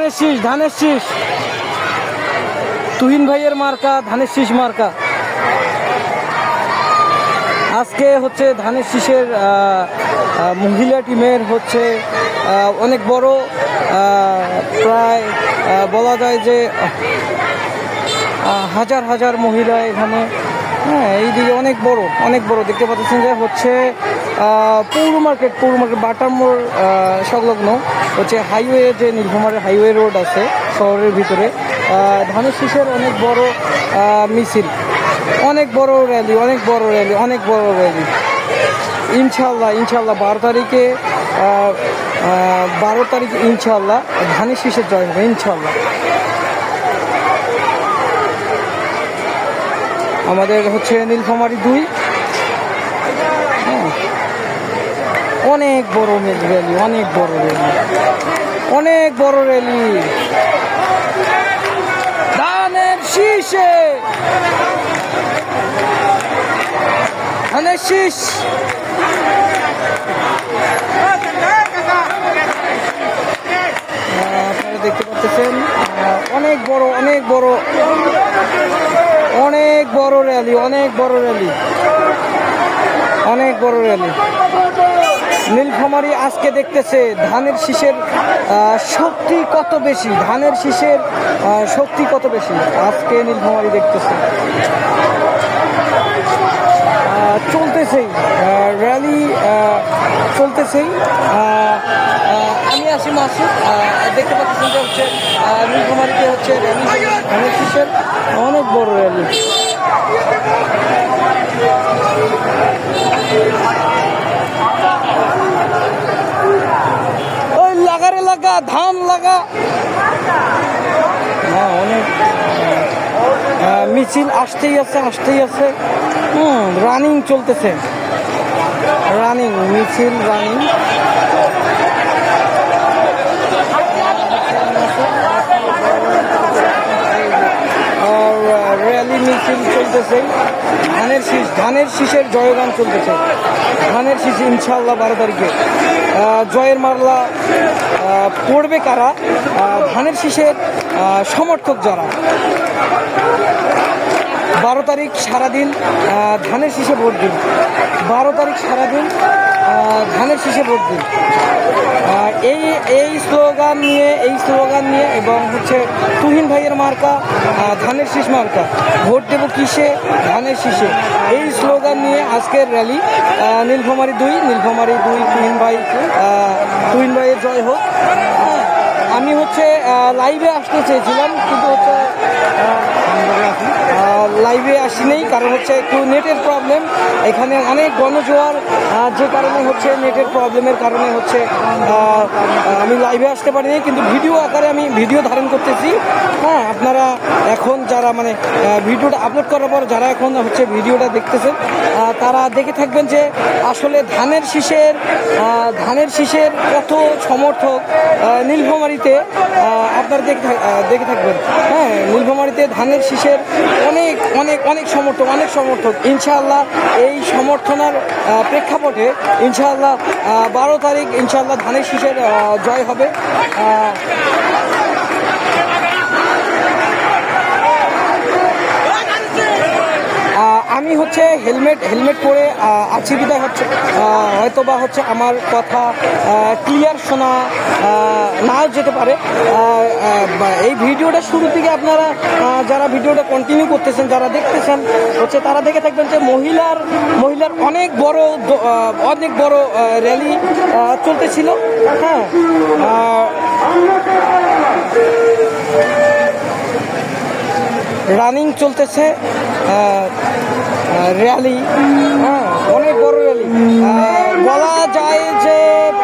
ধানের শীষ ধানের শীষ। তুহিন ভাইয়ের মার্কা ধানের শীষ মার্কা। আজকে হচ্ছে ধানের শীষের মহিলা টিমের হচ্ছে অনেক বড় প্রায় বলা যায় যে হাজার হাজার মহিলা এখানে হ্যাঁ এইদিকে অনেক বড় অনেক বড়। দেখতে পাচ্ছেন যে হচ্ছে পৌর মার্কেট পৌর মার্কেট আহ, সংলগ্ন। হচ্ছে হাইওয়ে যে নীলফামারের হাইওয়ে রোড আছে শহরের ভিতরে ধানের শীষের অনেক বড় মিছিল, অনেক বড় র্যালি অনেক বড় র্যালি অনেক বড় র্যালি ইনশাল্লাহ ইনশাল্লাহ বারো তারিখে বারো তারিখে ইনশাল্লাহ ধানের শীষের জয় হবে ইনশাল্লাহ আমাদের হচ্ছে নীলফামারি দুই। হ্যাঁ। অনেক বড় র্যালি অনেক বড় র্যালি অনেক বড় র্যালি ধানের শীষে। ধানের শীষ। দেখতে পাচ্ছেন অনেক বড় অনেক বড় অনেক বড় র্যালি অনেক বড় র্যালি অনেক বড় র্যালি নীলফামারি আজকে দেখতেছে ধানের শীষের শক্তি কত বেশি? ধানের শীষের শক্তি কত বেশি? আজকে নীলফামারি দেখতেছে। চলতেছেই র্যালি চলতেছেই। আমি আসি মাসুদ দেখতে পাচ্ছি যে হচ্ছে নীলফামারিতে হচ্ছে র্যালি ধানের শীষের অনেক বড় র্যালি ওই লাগারে লাগা ধান লাগা হ্যাঁ অনেক আহ, মিছিল আসতেই আছে আসতেই আছে। হুম রানিং চলতেছে। রানিং মিছিল রানিং র্যালি মিছিল চলতেছে। ধানের শীষ, ধানের শীষের জয়গান চলতেছে। ধানের শীষ ইনশাল্লাহ বারো তারিখে। জয়ের মারলা পড়বে কারা? ধানের শীষের সমর্থক যারা? বারো তারিখ সারাদিন ধানের শীষে ভোট দিন। বারো তারিখ সারাদিন ধানের শীষে ভোট দিন। এই এই স্লোগান নিয়ে, এই স্লোগান নিয়ে এবং হচ্ছে তুহিন ভাইয়ের মার্কা ধানের শীষ মার্কা, ভোট দেব কিসে? ধানের শীষে। এই স্লোগান নিয়ে আজকের র্যালি। নীলফামারী দুই নীলফামারী দুই, তুহিন ভাই তুহিন ভাইয়ের জয় হোক। আমি হচ্ছে লাইভে আসতে চেয়েছিলাম, কিন্তু হচ্ছে লাইভে আসিনি কারণ হচ্ছে একটু নেটের প্রবলেম এখানে অনেক গণজোয়ার যে কারণে হচ্ছে নেটের প্রবলেমের কারণে হচ্ছে আমি লাইভে আসতে পারিনি কিন্তু ভিডিও আকারে আমি ভিডিও ধারণ করতেছি। হ্যাঁ আপনারা এখন যারা মানে ভিডিওটা আপলোড করার পর যারা এখন হচ্ছে ভিডিওটা দেখতেছেন তারা দেখে থাকবেন যে আসলে ধানের শীষের ধানের শীষের কত সমর্থক আহ, নীলফামারিতে আপনারা দেখে দেখে থাকবেন। হ্যাঁ নীলফামারিতে ধানের শীষের অনেক অনেক অনেক সমর্থক অনেক সমর্থক। ইনশাআল্লাহ এই সমর্থনার প্রেক্ষাপটে ইনশাআল্লাহ বারো তারিখ ইনশাআল্লাহ ধানের শিশের জয় হবে। আমি হচ্ছে হেলমেট হেলমেট পরে আছি বিদায় হচ্ছে। হয়তো বা হচ্ছে আমার কথা ক্লিয়ার শোনা নাও যেতে পারে। এই ভিডিওটা শুরু থেকে আপনারা যারা ভিডিওটা কন্টিনিউ করতেছেন, যারা দেখতেছেন, হচ্ছে তারা দেখে থাকবেন যে মহিলার মহিলার অনেক বড় অনেক বড় র্যালি চলতেছিল। হ্যাঁ রানিং চলতেছে র্যালি হ্যাঁ অনেক বড় র্যালি বলা যায় যে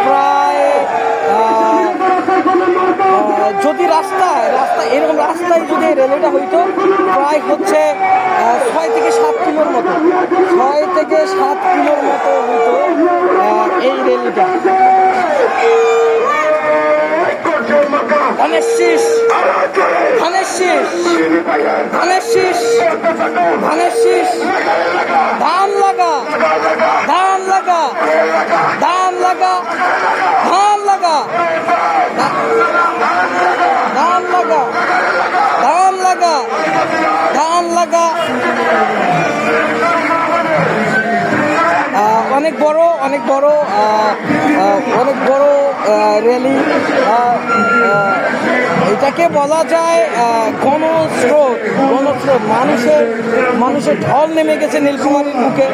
প্রায় যদি রাস্তায় রাস্তা এরকম রাস্তায় যদি র্যালিটা হইতো, প্রায় হচ্ছে ছয় থেকে সাত কিলোর মতো। ছয় থেকে সাত কিলোর মতো হইতো এই র্যালিটা ধানের শীষ ধানের শীষ ধান লাগা ধান লাগা ধান লাগা ধান লাগা ধান লাগা ধান লাগা ধান লাগা অনেক বড় অনেক বড় অনেক বড় র্যালি এটাকে বলা যায় গণস্রোত গণস্রোত মানুষের মানুষের ঢল নেমে গেছে নীলকুমারের বুকে।